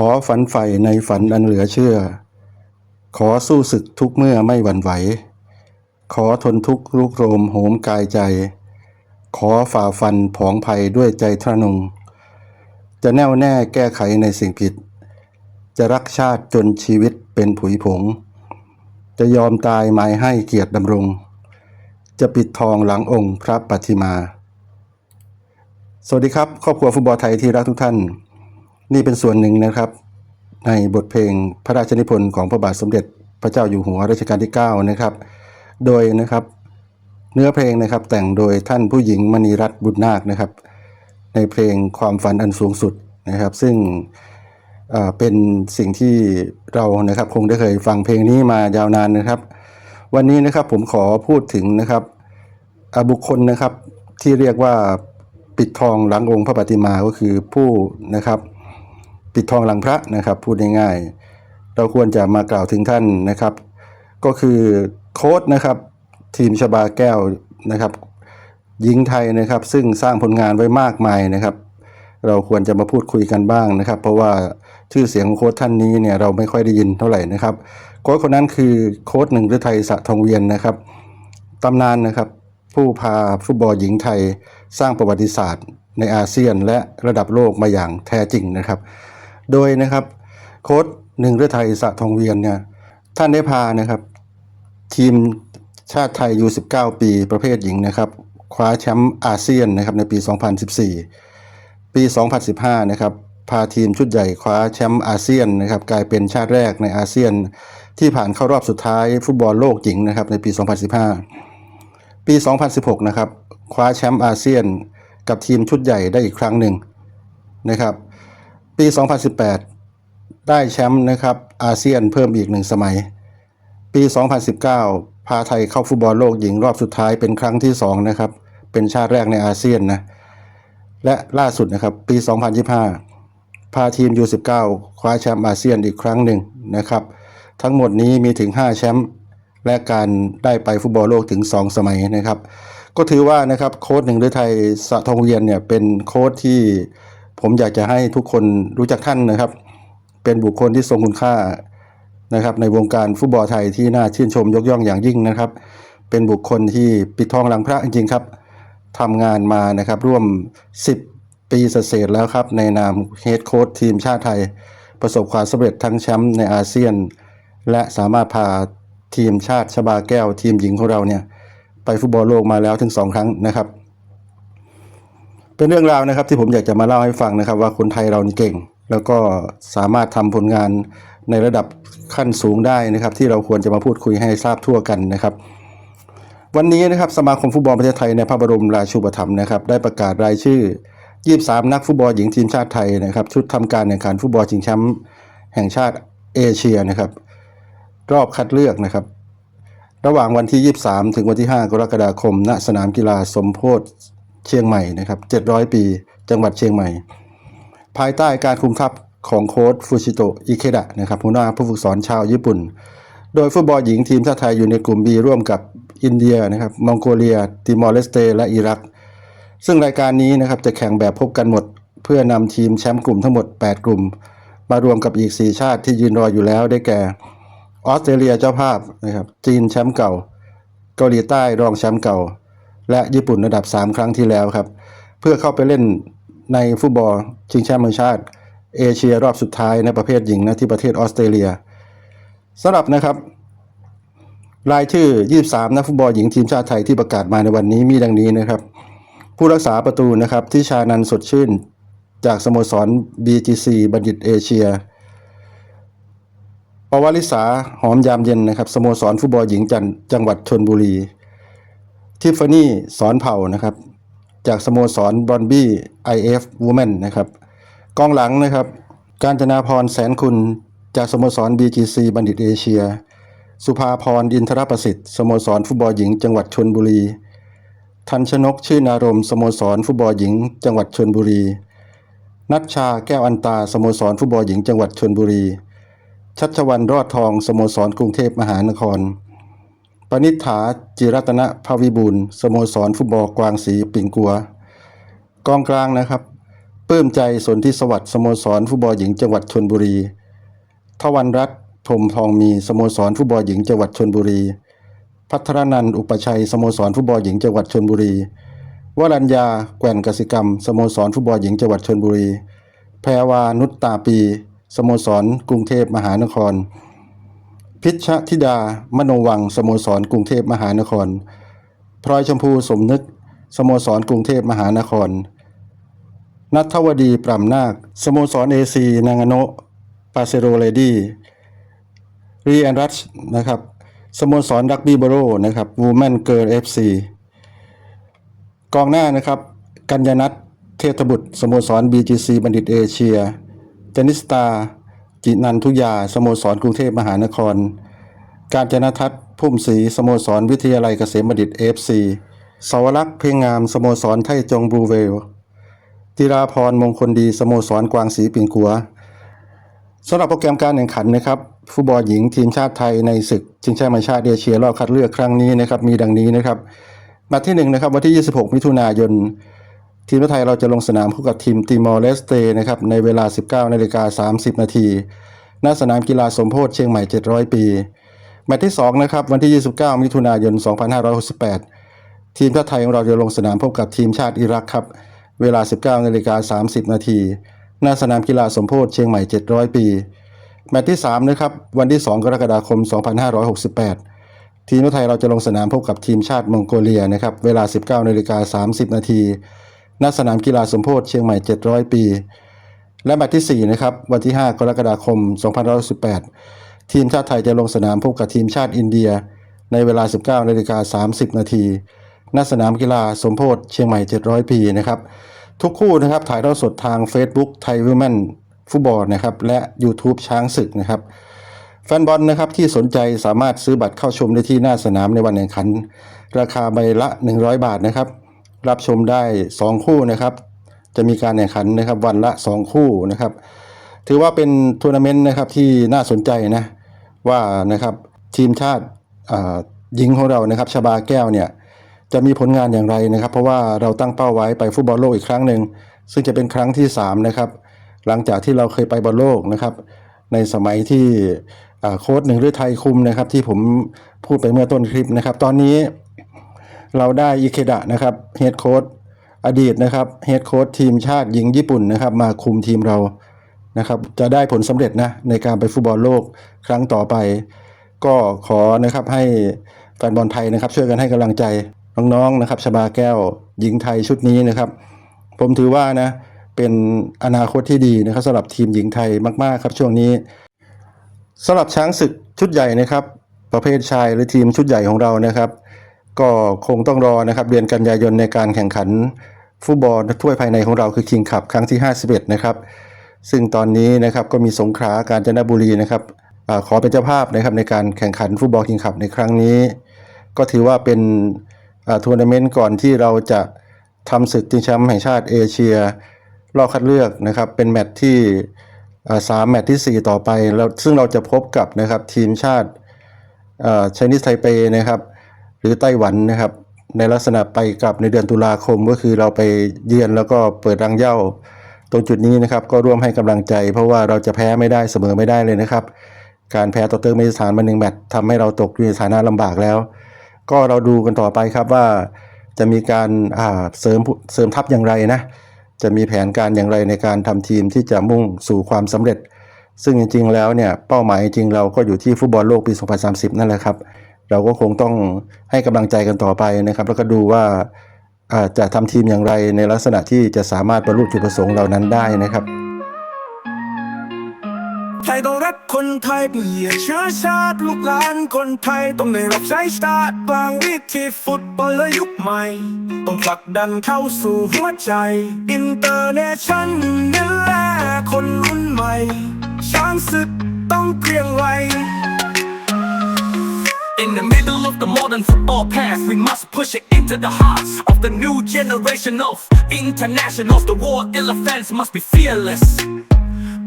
ขอฝันใฝ่ในฝันอันเหลือเชื่อ ขอสู้ศึกทุกเมื่อไม่หวั่นไหว ขอทนทุกข์ลุกโรมโหมกายใจ ขอฝ่าฟันผองภัยด้วยใจทะนง จะแน่วแน่แก้ไขในสิ่งผิด จะรักชาติจนชีวิตเป็นผุยผง จะยอมตายหมายให้เกียรติดำรง จะปิดทองหลังองค์พระปฏิมา สวัสดีครับ ครอบครัวฟุตบอลไทยที่รักทุกท่าน นี่เป็นส่วนหนึ่งนะครับ ในบทเพลงพระราชนิพนธ์ของพระบาทสมเด็จพระเจ้าอยู่หัวรัชกาลที่ 9 นะครับ โดยนะครับเนื้อเพลงนะครับแต่งโดยท่านผู้หญิงมณีรัตน์บุญนาคนะครับ ในเพลงความฝันอันสูงสุดนะครับ ซึ่งเอ่อเป็นสิ่งที่เรานะครับคงได้เคยฟังเพลงนี้มายาวนานนะครับ วันนี้นะครับผมขอพูดถึงนะครับบุคคลนะครับที่เรียกว่าปิดทองหลังองค์พระปฏิมาก็คือผู้นะครับ ปิดทองหลังพระนะครับพูดง่ายๆเราควรจะมากล่าวถึงท่านนะครับ ก็คือโค้ดนะครับทีมชบาแก้วนะครับหญิงไทยนะครับ ซึ่งสร้างผลงานไว้มากมายนะครับ เราควรจะมาพูดคุยกันบ้างนะครับ เพราะว่าชื่อเสียงของโค้ดท่านนี้เนี่ยเราไม่ค่อยได้ยินเท่าไหร่นะครับโค้ดคนนั้นคือโค้ดหนึ่งฤทัยสะทองเวียนนะครับตำนานนะครับ ผู้พาฟุตบอลหญิงไทย สร้างประวัติศาสตร์ในอาเซียนและระดับโลกมาอย่างแท้จริงนะครับ โดยนะครับโค้ดหนึ่งฤทัยสะทองเวียนเนี่ยท่านได้พานะครับ ทีมชาติไทยยู19 ปีประเภทหญิงนะครับ คว้าแชมป์อาเซียนนะครับในปี 2014 ปี 2015 นะครับ พาทีมชุดใหญ่คว้าแชมป์อาเซียนนะครับ กลายเป็นชาติแรกในอาเซียน ที่ผ่านเข้ารอบสุดท้ายฟุตบอลโลกหญิงนะครับในปี 2015 ปี 2016 นะครับ คว้าแชมป์อาเซียนกับทีมชุดใหญ่ได้อีกครั้งหนึ่งนะครับ ปี 2018 ได้แชมป์นะครับอาเซียนเพิ่มอีกหนึ่งสมัย ปี 2019 พาไทยเข้าฟุตบอลโลกหญิงรอบสุดท้ายเป็นครั้งที่2นะครับเป็นชาติแรกในอาเซียนนะและล่าสุดนะครับปี 2025 พาทีม U19 คว้าแชมป์อาเซียนอีกครั้งหนึ่งนะครับ ทั้งหมดนี้มีถึง 5 แชมป์และการได้ไปฟุตบอลโลกถึง 2 สมัยนะครับ ก็ถือว่านะครับโค้ชหนึ่งฤทัยสะทองเวียนเนี่ยเป็นโค้ชที่ ผมอยากจะให้ทุกคนรู้จักท่านนะครับ เป็นบุคคลที่ทรงคุณค่านะครับ ในวงการฟุตบอลไทยที่น่าชื่นชมยกย่องอย่างยิ่งนะครับ เป็นบุคคลที่ปิดทองหลังพระจริงๆครับทำงานมานะครับร่วม 10 ปีเศษแล้วครับ ในนามเฮดโค้ชทีมชาติไทย ประสบความสำเร็จทั้งแชมป์ในอาเซียน และสามารถพาทีมชาติชบาแก้วทีมหญิงของเราเนี่ยไปฟุตบอลโลกมาแล้วถึง 2 ครั้งนะครับ เป็นเรื่องราวนะครับที่ผมอยากจะมาเล่าให้ฟังนะครับ ว่าคนไทยเรานี่เก่ง แล้วก็สามารถทำผลงานในระดับขั้นสูงได้นะครับ ที่เราควรจะมาพูดคุยให้ทราบทั่วกันนะครับ วันนี้นะครับสมาคมฟุตบอลประเทศไทยในพระบรมราชูปถัมภ์นะครับ ได้ประกาศรายชื่อ 23 นักฟุตบอลหญิงทีมชาติไทยนะครับ ชุดทำการแข่งขันฟุตบอลชิงแชมป์แห่งชาติเอเชียนะครับ รอบคัดเลือกนะครับ ระหว่างวันที่ 23 ถึงวันที่ 5 กรกฎาคมณสนามกีฬาสมโพธิ เชียงใหม่นะครับ 700 ปี จังหวัดเชียงใหม่ ภายใต้การคุมทัพของโค้ชฟูชิโตะอิเคดะนะครับหัวหน้าผู้ฝึกสอนชาวญี่ปุ่น โดยฟุตบอลหญิงทีมชาติไทยอยู่ในกลุ่ม B ร่วมกับอินเดียนะครับมองโกเลีย ติมอร์เลสเต และอิรัก ซึ่งรายการนี้นะครับจะแข่งแบบพบกันหมด เพื่อนำทีมแชมป์กลุ่มทั้งหมด 8 กลุ่ม มารวมกับอีก 4 ชาติที่ยืนรออยู่แล้วได้แก่ออสเตรเลียเจ้าภาพนะครับจีนแชมป์เก่า เกาหลีใต้รองแชมป์เก่า และญี่ปุ่นระดับ 3 ครั้งที่แล้วครับ เพื่อเข้าไปเล่นในฟุตบอลชิงแชมป์แห่งชาติ เอเชียรอบสุดท้ายในประเภทหญิงนะที่ประเทศออสเตรเลียสำหรับนะครับรายชื่อ 23 นักฟุตบอลหญิงทีมชาติไทยที่ประกาศมาในวันนี้มีดังนี้นะครับ ผู้รักษาประตูนะครับที่ชานันสดชื่น จากสโมสร BGC บัณฑิตเอเชีย ปวาริสาหอมยามเย็นนะครับสโมสรฟุตบอลหญิงจันจังหวัดชนบุรี ทิฟฟานี่สอนเผ่านะครับ จากสโมสรบอนบี้ไอเอฟวูแมนนะครับกองหลังนะครับ การจนาพรแสนคุณจากสโมสร BGC บัณฑิตเอเชีย สุภาพรอินทรประสิทธิ์สโมสรฟุตบอลหญิงจังหวัดชนบุรี ทันชนกชื่นอารมณ์สโมสรฟุตบอลหญิง จังหวัดชนบุรี นัชชาแก้วอันตาสโมสรฟุตบอลหญิงจังหวัดชนบุรี ชัชวันรอดทองสโมสรกรุงเทพมหานคร ปนิฐาจิรัตนภาวิบูลสโมสรฟุตบอลกวางศรีปิงกัว กองกลางนะครับปลื้มใจสนธิสวัสดิ์สโมสรฟุตบอลหญิงจังหวัดชนบุรี ทวันรัตน์พรมทองมีสโมสรฟุตบอลหญิงจังหวัดชนบุรี พัทรนันอุปชัยสโมสรฟุตบอลหญิงจังหวัดชนบุรี วรัญญาแก่นกสิกรรมสโมสรฟุตบอลหญิงจังหวัดชนบุรี แพรวานุตตาปี สโมสรกรุงเทพมหานคร พิชชธิดา มโนวัง สโมสร กรุงเทพมหานคร พลอยชมพูสมนึก สโมสร กรุงเทพมหานคร นัทวดีปรำนาค สโมสรเอซีนางโนปาเซโรเลดี้รีแอนรัชนะครับ สโมสรรักบี้บโรนะครับวูแมนเกิร์ลเอฟซีกองหน้านะครับ กัญญนัทเทพบุตร สโมสร BGC บัณฑิตเอเชีย เทนนิสตา จินันทุยา สโมสรกรุงเทพมหานคร การจนทัศน์พุ่มศรีสโมสรวิทยาลัยเกษมบัณฑิตเอฟซีสวรักษ์เพ่งงาม สโมสรไทจงบลูเวลจิราพรมงคลดี สโมสรกวางศรีปิงกัวสำหรับโปรแกรมการแข่งขันนะครับฟุตบอลหญิงทีมชาติไทยในศึกชิงแชมป์ชาติเอเชียรอบคัดเลือกครั้งนี้นะครับมีดังนี้นะครับนัดที่หนึ่งนะครับวันที่ 26 มิถุนายน ทีมไทยเราจะลงสนามพบกับทีมติมอร์เลสเตนะครับในเวลา 19นาฬิกา30 นาทีณสนามกีฬาสมโพธิเชียงใหม่ 700 ปี แมตช์ที่2นะครับวันที่ 29 มิถุนายน 2568 ทีมชาติไทยของเราจะลงสนามพบกับทีมชาติอิรักครับ เวลา 19นาฬิกา30 นาทีหน้าสนามกีฬาสมโพธิเชียงใหม่ 700 ปี แมตช์ที่3นะครับวันที่ 2 กรกฎาคม 2568 ทีมชาติไทยเราจะลงสนามพบกับทีมชาติมองโกเลียนะครับเวลา 19นาฬิกา30 นาที ณสนามกีฬาสมโพธิเชียงใหม่ 700 ปี และแมตช์ที่ 4 นะครับ วันที่ 5 กรกฎาคม 2518 ทีมชาติไทยจะลงสนามพบกับทีมชาติอินเดีย ในเวลา 19นาฬิกา30 นาทีณสนามกีฬาสมโพธิเชียงใหม่ 700 ปีนะครับ ทุกคู่นะครับถ่ายทอดสดทาง Facebook ไทยวิแมนฟุตบอลนะครับ และ YouTube ช้างศึกนะครับ แฟนบอลนะครับที่สนใจสามารถซื้อบัตรเข้าชมได้ที่หน้าสนามในวันแข่งขัน ราคาใบละ 100 บาทนะครับ รับชมได้ 2 คู่นะครับ จะมีการแข่งขันนะครับวันละ 2 คู่นะครับ ถือว่าเป็นทัวร์นาเมนต์นะครับที่น่าสนใจนะว่านะครับทีมชาติหญิงของเรานะครับชบาแก้วเนี่ยจะมีผลงานอย่างไรนะครับ เพราะว่าเราตั้งเป้าไว้ไปฟุตบอลโลกอีกครั้งหนึ่งซึ่งจะเป็นครั้งที่ 3 นะครับ หลังจากที่เราเคยไปบอลโลกนะครับ ในสมัยที่โค้ชหนึ่งฤทัยคุมนะครับ ที่ผมพูดไปเมื่อต้นคลิปนะครับ ตอนนี้ เราได้อิเคดะนะครับเฮดโค้ชอดีตนะครับเฮดโค้ชทีมชาติหญิงญี่ปุ่นนะครับ มาคุมทีมเรานะครับ จะได้ผลสำเร็จนะในการไปฟุตบอลโลกครั้งต่อไป ก็ขอนะครับให้แฟนบอลไทยนะครับ ช่วยกันให้กำลังใจน้องๆนะครับชบาแก้วหญิงไทยชุดนี้นะครับ ผมถือว่านะเป็นอนาคตที่ดีนะครับสำหรับทีมหญิงไทยมากๆครับช่วงนี้สำหรับช้างศึกชุดใหญ่นะครับ ประเภทชายหรือทีมชุดใหญ่ของเรานะครับ ก็คงต้องรอนะครับเดือนกันยายนในการแข่งขันฟุตบอลถ้วยภายในของเราคือคิงคัพครั้งที่ 51 นะครับ ซึ่งตอนนี้นะครับก็มีสงขลาการจนบุรีนะครับอขอเป็นเจ้าภาพนะครับในการแข่งขันฟุตบอลคิงคัพในครั้งนี้ ก็ถือว่าเป็นทัวร์นาเมนต์ก่อนที่เราจะทำศึกชิงแชมป์แห่งชาติเอเชีย รอบคัดเลือกนะครับเป็นแมตช์ที่สามแมตช์ที่ 4 ต่อไปแล้วซึ่งเราจะพบกับนะครับทีมชาติไชนิสไทเปนะครับ รือไต้หวันนะครับ ในลักษณะไปกลับในเดือนตุลาคมก็คือเราไปเยือนแล้วก็เปิดรังเย้าตรงจุดนี้นะครับก็ร่วมให้กำลังใจ เพราะว่าเราจะแพ้ไม่ได้เสมอไม่ได้เลยนะครับ การแพ้ต่อเติร์กเมนิสถานมาหนึ่งแมตช์ทำให้เราตกอยู่ในสถานะลำบากแล้ว ก็เราดูกันต่อไปครับว่าจะมีการอ่าเสริมเสริมทัพอย่างไรนะจะมีแผนการอย่างไรในการทำทีมที่จะมุ่งสู่ความสำเร็จ ซึ่งจริงๆแล้วเนี่ยเป้าหมายจริงเราก็อยู่ที่ฟุตบอลโลกปี 2030 นั่นแหละครับ เราก็คงต้องให้กำลังใจกันต่อไปนะครับ แล้วก็ดูว่าจะทำทีมอย่างไรในลักษณะที่จะสามารถบรรลุจุดประสงค์เหล่านั้นได้นะครับไทยต้องรักคนไทยเปลี่ยนเชื้อชาติลูกหลานคนไทยต้องได้รับใช้ชาติบางวิธีฟุตบอลและยุคใหม่ ต้องผลักดันเข้าสู่หัวใจ อินเตอร์เนชั่นนี่แหละคนรุ่นใหม่ ช้างศึกต้องเกรียงไกร In the middle of the modern football past, we must push it into the hearts of the new generation of internationals. The war elephants must be fearless.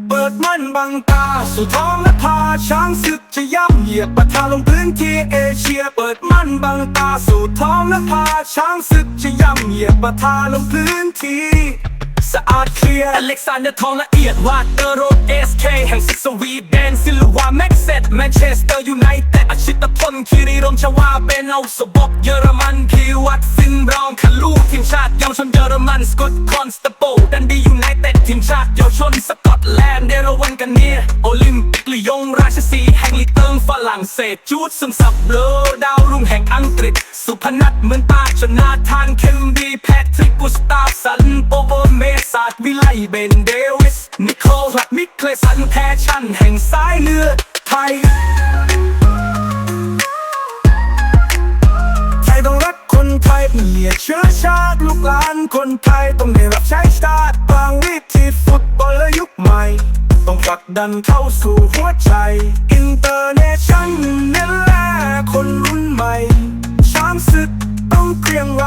เปิดมันบังตาสู่ท้องและพาช้างศึกจะย่ำเหยียบประทาลงพื้นที่เอเชีย เปิดมันบังตาสู่ท้องและพาช้างศึกจะย่ำเหยียบประทาลงพื้นที่ สะอาดเคลียร์อเล็กซานเดอร์ทองละเอียดวาดเตอร์โรดเอสเคแห่งซิกสวีเดนซิลวาแม็กเซตแมนเชสเตอร์ยูไนเต็ดอาชิตพลคิริรมชวาเบนเอาสบกเยอรมันพีวัตฟินบรองคาลูทีมชาติเยาวชนเยอรมันสกอตคอนสเตโปดันดียูไนเต็ดทีมชาติเยาวชนสกอตแลนด์เดรวันกันเนียโอลิมปิกลียงราชสีแห่งลีเติงฝรั่งเศสจูดซึมซับเลอดาวรุ่งแห่งอังกฤษ สุพนัทเหมือนตาชนาทานเคมดีแพทริกกุสตาฟสันโปโบเมสาดวิไลเบนเดวิส นิโคลัดมิเคลสันแพชชั่นแห่งสายเลือดไทยไทยต้องรักคนไทยเมียเชื้อชาติลูกหลานคนไทยต้องได้รับใช้ชาติบางวิธีฟุตบอลและยุคใหม่ ต้องผลักดันเข้าสู่หัวใจอินเตอร์เนชั่นเน้นแลคนรุ่นใหม่ช้างศึกต้องเกรียงไกร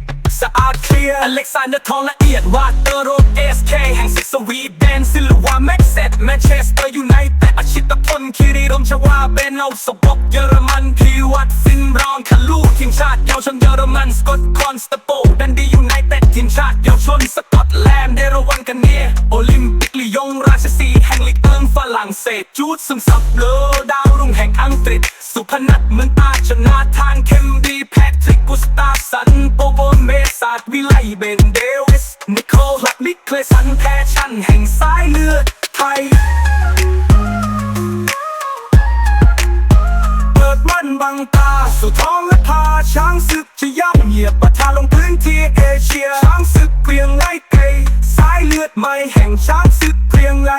สะอาดเคลียร์อเล็กซานเดอร์ทองละเอียดวาเตอร์โรดเอสเคแห่งซิกสวีเดนซิลวาแม็กเซตแมนเชสเตอร์ยูไนเต็ดอาชิตพลคิริรมชวาเบนเอาสบกเยอรมันพีวัตฟินรองคาลูทีมชาติเยาวชนเยอรมันสกอตคอนสตโปดันดียูไนเต็ดทีมชาติเยาวชนสกอตแลนด์เดรวันกันเนียโอลิมปิกลียงราชสีแห่งลีกเอิงฝรั่งเศสจูดซึมซับเลอดาวรุ่งแห่งอังกฤษ สุพนัทเหมือนตาชนาทานเคมดีแพ สตาสันโปโบเมสาดวิไลเบนเดวิส นิโคลัดมิเคลสันแพชชั่นแห่งสายเลือดไทย เปิดมันบังตา สู่ท้องและพาช้างศึกจะย่ำเหยียบปะทะลงพื้นที่เอเชีย ช้างศึกเกรียงไล่ไกรสายเลือดใหม่แห่งช้างศึกเกรียงไกร